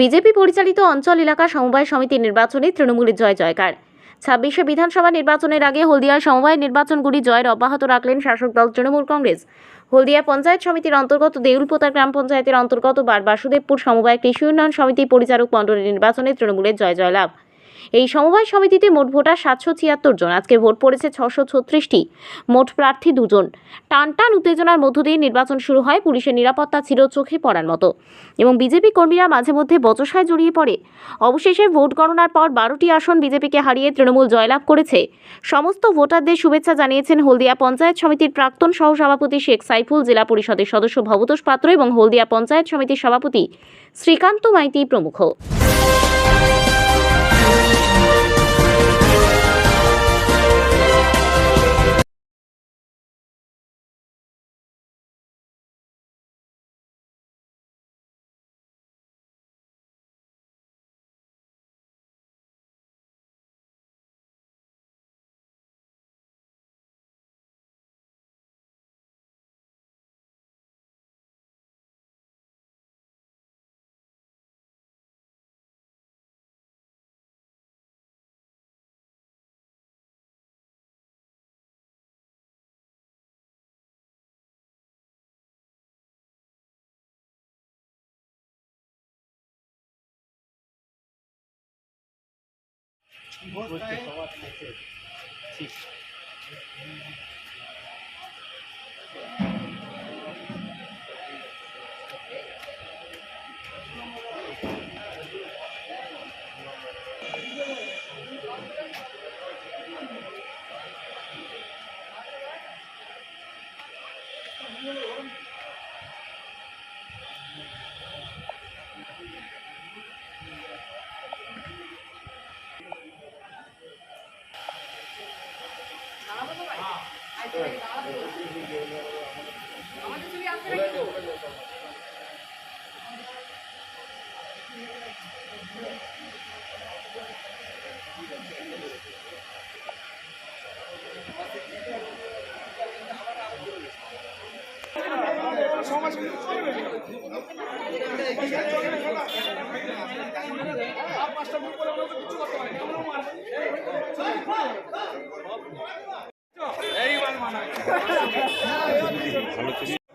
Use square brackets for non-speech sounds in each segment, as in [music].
BJP পরিচালিত অঞ্চল এলাকা সমবায় সমিতি নির্বাচনে তৃণমূলের জয় জয়কার। ছাব্বিশে বিধানসভা নির্বাচনের আগে হলদিয়ার সমবায় নির্বাচনগুলি জয়ের অব্যাহত রাখলেন শাসক দল তৃণমূল কংগ্রেস। হলদিয়া পঞ্চায়েত সমিতির অন্তর্গত দেউলপোতা গ্রাম পঞ্চায়েতের অন্তর্গত বার বাসুদেবপুর সমবায় কৃষি উন্নয়ন সমিতি পরিচালক মণ্ডলের নির্বাচনে তৃণমূলের জয় জয়লাভ এই সমবায় সমিতিতে মোট ভোটার সাতশো ছিয়াত্তর জন। আজকে ভোট পড়েছে ছশো ছত্রিশটি। মোট প্রার্থী দুজন। টান টান উত্তেজনার মধ্য দিয়ে নির্বাচন শুরু হয়, পুলিশের নিরাপত্তা ছিল চোখে পড়ার মতো। এবং বিজেপি কর্মীরা মাঝে মধ্যে বচসায় জড়িয়ে পড়ে। অবশেষে ভোট গণনার পর বারোটি আসন বিজেপিকে হারিয়ে তৃণমূল জয়লাভ করেছে। সমস্ত ভোটারদের শুভেচ্ছা জানিয়েছেন হলদিয়া পঞ্চায়েত সমিতির প্রাক্তন সহসভাপতি শেখ সাইফুল, জেলা পরিষদের সদস্য ভবতোষ পাত্র এবং হলদিয়া পঞ্চায়েত সমিতির সভাপতি শ্রীকান্ত মাইতি প্রমুখ। Thank you. সমাজ আর পাঁচটা করে আমরা [laughs] আজ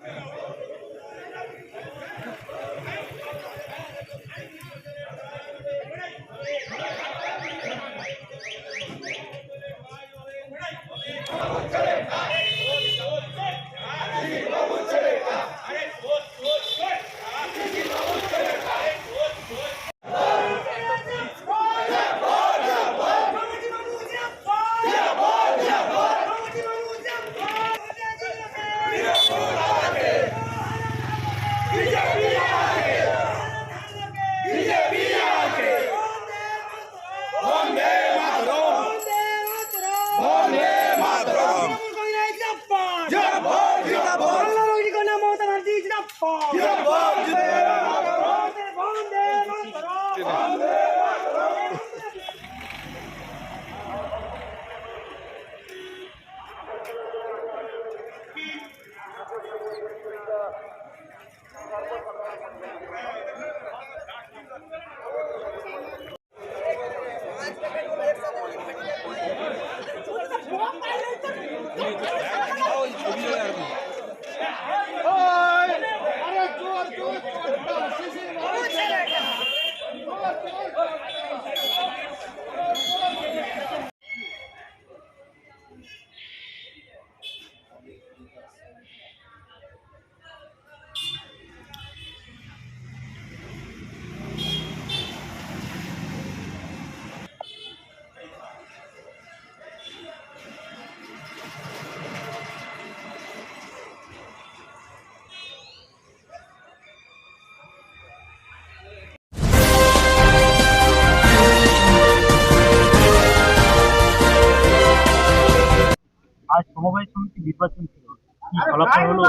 সমবায় সমিতি নির্বাচন ছিল। কি ফলাফল হলো?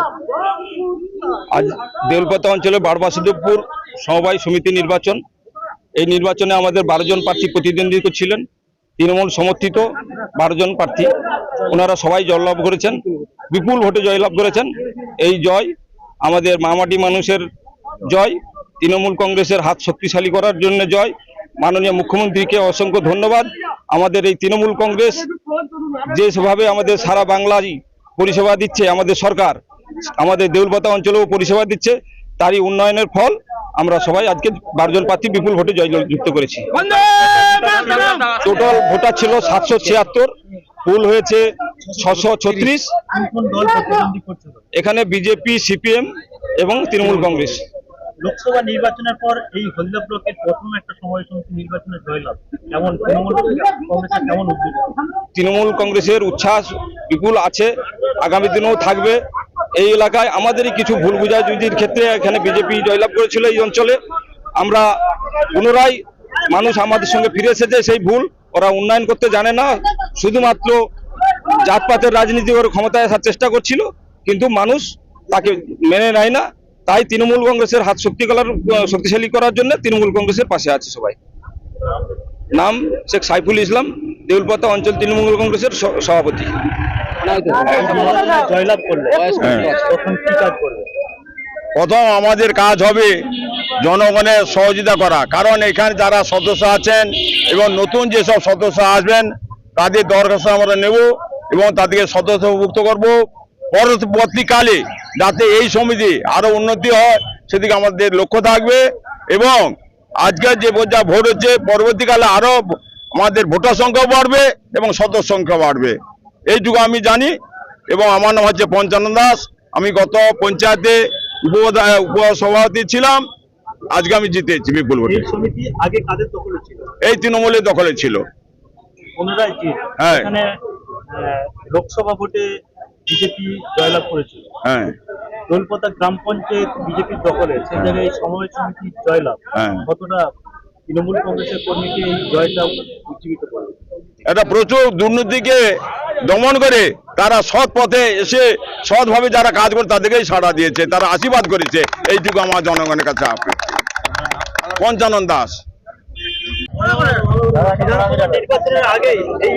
আজ দেউলপাতা অঞ্চলে বারবাসুদেবপুর সমবায় সমিতি নির্বাচন। এই নির্বাচনে আমাদের বারো জন প্রার্থী প্রতিদ্বন্দ্বিতা ছিলেন। তৃণমূল সমর্থিত বারো জন প্রার্থী। ওনারা সবাই জয়লাভ করেছেন। বিপুল ভোটে জয়লাভ করেছেন। এই জয় আমাদের মামাটি মানুষের জয়। তৃণমূল কংগ্রেসের হাত শক্তিশালী করার জন্য জয়। মাননীয় মুখ্যমন্ত্রীকে অসংখ্য ধন্যবাদ। আমাদের এই তৃণমূল কংগ্রেস যেভাবে আমাদের সারা বাংলায় পরিষেবা দিচ্ছে, আমাদের সরকার, আমাদের দেউলপাতা অঞ্চলেও পরিষেবা দিচ্ছে, তারই উন্নয়নের ফল আমরা সবাই আজকে বারোজন প্রার্থী বিপুল ভোটে জয়যুক্ত করেছি। টোটাল ভোটার ছিল সাতশো ছিয়াত্তর ফুল হয়েছে ছশো ছত্রিশ। এখানে বিজেপি, সিপিএম এবং তৃণমূল কংগ্রেস। লোকসভা নির্বাচনের পর এই হলদিয়া ব্লকের প্রথম একটা সময় সমিতি নির্বাচনে জয়লাভ। কেমন? তৃণমূল কংগ্রেসের কেমন উদ্যোগ? তৃণমূল কংগ্রেসের উচ্ছ্বাস বিপুল আছে, আগামী দিনেও থাকবে। এই এলাকায় আমাদেরই কিছু ভুল বুঝাবুঝির ক্ষেত্রে এখানে বিজেপি জয়লাভ করেছিল এই অঞ্চলে। আমরা পুনরায় মানুষ আমাদের সঙ্গে ফিরে এসেছে সেই ভুল। ওরা উন্নয়ন করতে জানে না, শুধুমাত্র জাতপাতের রাজনীতি করে ক্ষমতায় আসার চেষ্টা করছিল, কিন্তু মানুষ তাকে মেনে নেয় না। তাই তৃণমূল কংগ্রেসের হাত শক্তি করার শক্তিশালী করার জন্য তৃণমূল কংগ্রেসের পাশে আছে সবাই। নাম শেখ সাইফুল ইসলাম দেউলপাতা অঞ্চল তৃণমূল কংগ্রেসের সভাপতি। করবে? প্রথম আমাদের কাজ হবে জনগণের সহযোগিতা করা কারণ এখানে যারা সদস্য আছেন এবং নতুন যেসব সদস্য আসবেন তাদের দরখাস্ত আমরা নেব এবং তাদেরকে সদস্যভুক্ত করব। পরবর্তীকালে যাতে এই সমিতি আরও উন্নতি হয় সেদিকে আমাদের লক্ষ্য থাকবে। এবং আজকের যে যা ভোট হচ্ছে পরবর্তীকালে আরও আমাদের ভোটার সংখ্যাও বাড়বে এবং সদস্য সংখ্যা বাড়বে। এইটুকু আমি জানি। এবং আমার নাম হচ্ছে পঞ্চানন দাস। আমি গত পঞ্চায়েতে উপপ্রধা- উপসভাপতি ছিলাম। আজকে আমি জিতেছি বিপুল ভোটে। এই সমিতি আগে কাদের দখলে ছিল? এই তৃণমূলের দখলে ছিল। হ্যাঁ। লোকসভা ভোটে বিজেপি জয়লাভ করেছিল। হ্যাঁ। দোলপাতা গ্রাম পঞ্চায়েত বিজেপির দখলে সেই জায়গায় সমবায় সমিতির জয়লাভ। হ্যাঁ। কতটা তৃণমূল কংগ্রেসের কর্মীকে এই জয়টা উজ্জীবিত করবে এটা প্রচুর দুর্নীতিকে দমন করে তারা সৎ পথে এসে সৎভাবে যারা কাজ করে তাদেরকেই সাড়া দিয়েছে তারা আশীর্বাদ করেছে। এইটুকু আমার জনগণের কাছে আপনি পঞ্চানন দাস। নির্বাচনের আগেই এই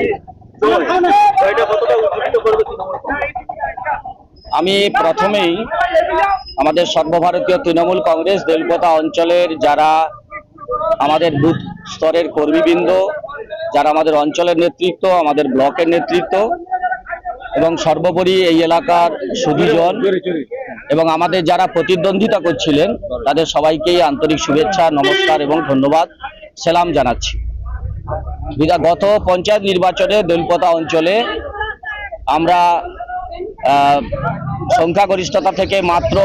জয়টা কতটা উজ্জীবিত করবে তৃণমূল কংগ্রেস? আমি প্রথমেই আমাদের সর্বভারতীয় তৃণমূল কংগ্রেস বেলপতা অঞ্চলের যারা আমাদের বুথ স্তরের কর্মীবৃন্দ, যারা আমাদের অঞ্চলের নেতৃত্ব, আমাদের ব্লকের নেতৃত্ব এবং সর্বোপরি এই এলাকার সুধীজন এবং আমাদের যারা প্রতিদ্বন্দ্বিতা করছিলেন, তাদের সবাইকেই আন্তরিক শুভেচ্ছা, নমস্কার এবং ধন্যবাদ, সেলাম জানাচ্ছি। গত পঞ্চায়েত নির্বাচনে বেলপতা অঞ্চলে আমরা সংখ্যাগরিষ্ঠতা থেকে মাত্র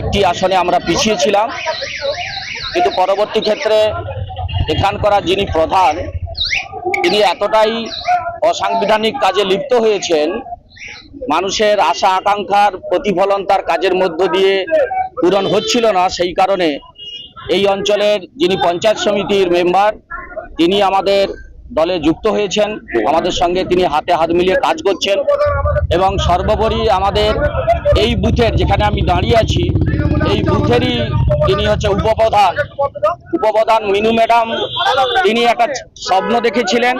একটি আসনে আমরা পিছিয়ে ছিলাম। কিন্তু পরবর্তী ক্ষেত্রে এখানকার যিনি প্রধান, তিনি এতটাই অসাংবিধানিক কাজে লিপ্ত হয়েছেন, মানুষের আশা আকাঙ্ক্ষার প্রতিফলন তার কাজের মধ্য দিয়ে পূরণ হচ্ছিল না। সেই কারণে এই অঞ্চলের যিনি পঞ্চায়েত সমিতির মেম্বার, তিনি আমাদের দলে যুক্ত হয়েছেন। আমাদের সঙ্গে তিনি হাতে হাত মিলিয়ে কাজ করছেন এবং সর্বোপরি আমাদের এই বুথের যেখানে আমি দাঁড়িয়ে আছি, এই বুথেরই তিনি হচ্ছে উপপ্রধান। উপপ্রধান মিনু ম্যাডাম, তিনি একটা স্বপ্ন দেখেছিলেন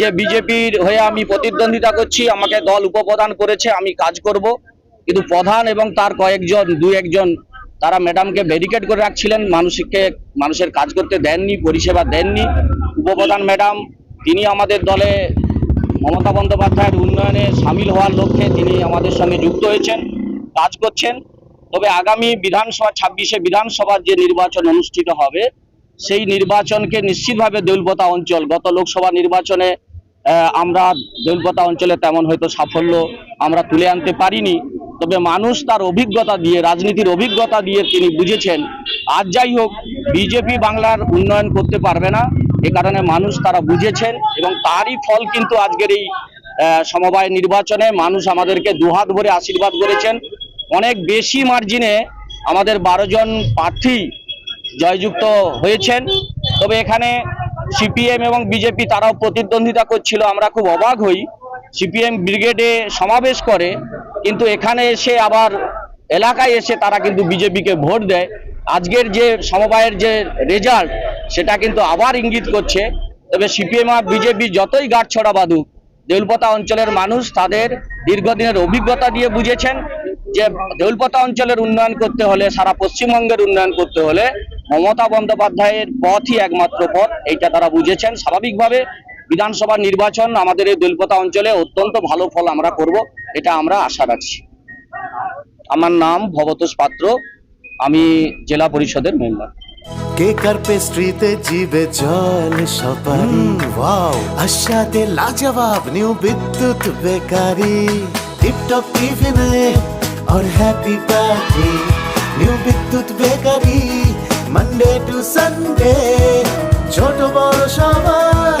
যে বিজেপির হয়ে আমি প্রতিদ্বন্দ্বিতা করছি, আমাকে দল উপপ্রধান করেছে, আমি কাজ করব। কিন্তু প্রধান এবং তার কয়েকজন, দু একজন তারা ম্যাডামকে ব্যারিকেড করে রাখছিলেন, মানুষকে, মানুষের কাজ করতে দেননি, পরিষেবা দেননি। উপপ্রধান ম্যাডাম, তিনি আমাদের দলে মমতা বন্দ্যোপাধ্যায়ের উন্নয়নে সামিল হওয়ার লক্ষ্যে তিনি আমাদের সঙ্গে যুক্ত হয়েছেন, কাজ করছেন। তবে আগামী বিধানসভা, ছাব্বিশে বিধানসভার যে নির্বাচন অনুষ্ঠিত হবে, সেই নির্বাচনকে নিশ্চিতভাবে দেউলপতা অঞ্চল, গত লোকসভা নির্বাচনে আমরা দেউলপতা অঞ্চলে তেমন হয়তো সাফল্য আমরা তুলে আনতে পারিনি। তবে মানুষ তার অভিজ্ঞতা দিয়ে, রাজনীতির অভিজ্ঞতা দিয়ে তিনি বুঝেছেন, আজ যাই হোক বিজেপি বাংলার উন্নয়ন করতে পারবে না। এ কারণে মানুষ তারা বুঝেছেন এবং তারই ফল কিন্তু আজকের এই সমবায় নির্বাচনে মানুষ আমাদেরকে দুহাত ভরে আশীর্বাদ করেছেন। অনেক বেশি মার্জিনে আমাদের বারো জন প্রার্থী জয়যুক্ত হয়েছেন। তবে এখানে সিপিএম এবং বিজেপি তারাও প্রতিদ্বন্দ্বিতা করছিল। আমরা খুব অবাক হই সিপিএম ব্রিগেডে সমাবেশ করে, কিন্তু এখানে এসে আবার এলাকায় এসে তারা কিন্তু বিজেপিকে ভোট দেয়। আজকের যে সমবায়ের যে রেজাল্ট সেটা কিন্তু আবার ইঙ্গিত করছে। তবে সিপিএম আর বিজেপি যতই গাঁট ছড়া বাঁধুক, দেউলপতা অঞ্চলের মানুষ তাদের দীর্ঘদিনের অভিজ্ঞতা দিয়ে বুঝেছেন যে দেউলপতা অঞ্চলের উন্নয়ন করতে হলে, সারা পশ্চিমবঙ্গের উন্নয়ন করতে হলে মমতা বন্দ্যোপাধ্যায়ের পথই একমাত্র পথ, এইটা তারা বুঝেছেন। স্বাভাবিকভাবে বিধানসভা নির্বাচন আমাদের এই দেউলপতা অঞ্চলে অত্যন্ত ভালো ফল আমরা করব এটা আমরা আশা রাখছি আমার নাম ভবতোষ পাত্র আমি জেলা পরিষদের মেম্বার কেক আর পেস্ট্রিতে জিবে জল সপারি ওয়াও আশাতে লাজবাব নিউ বিদ্যুৎ বেকারি টিপটপ টিফিনে और happy party new Bidyut bakery Monday to Sunday ছোট বড় সবার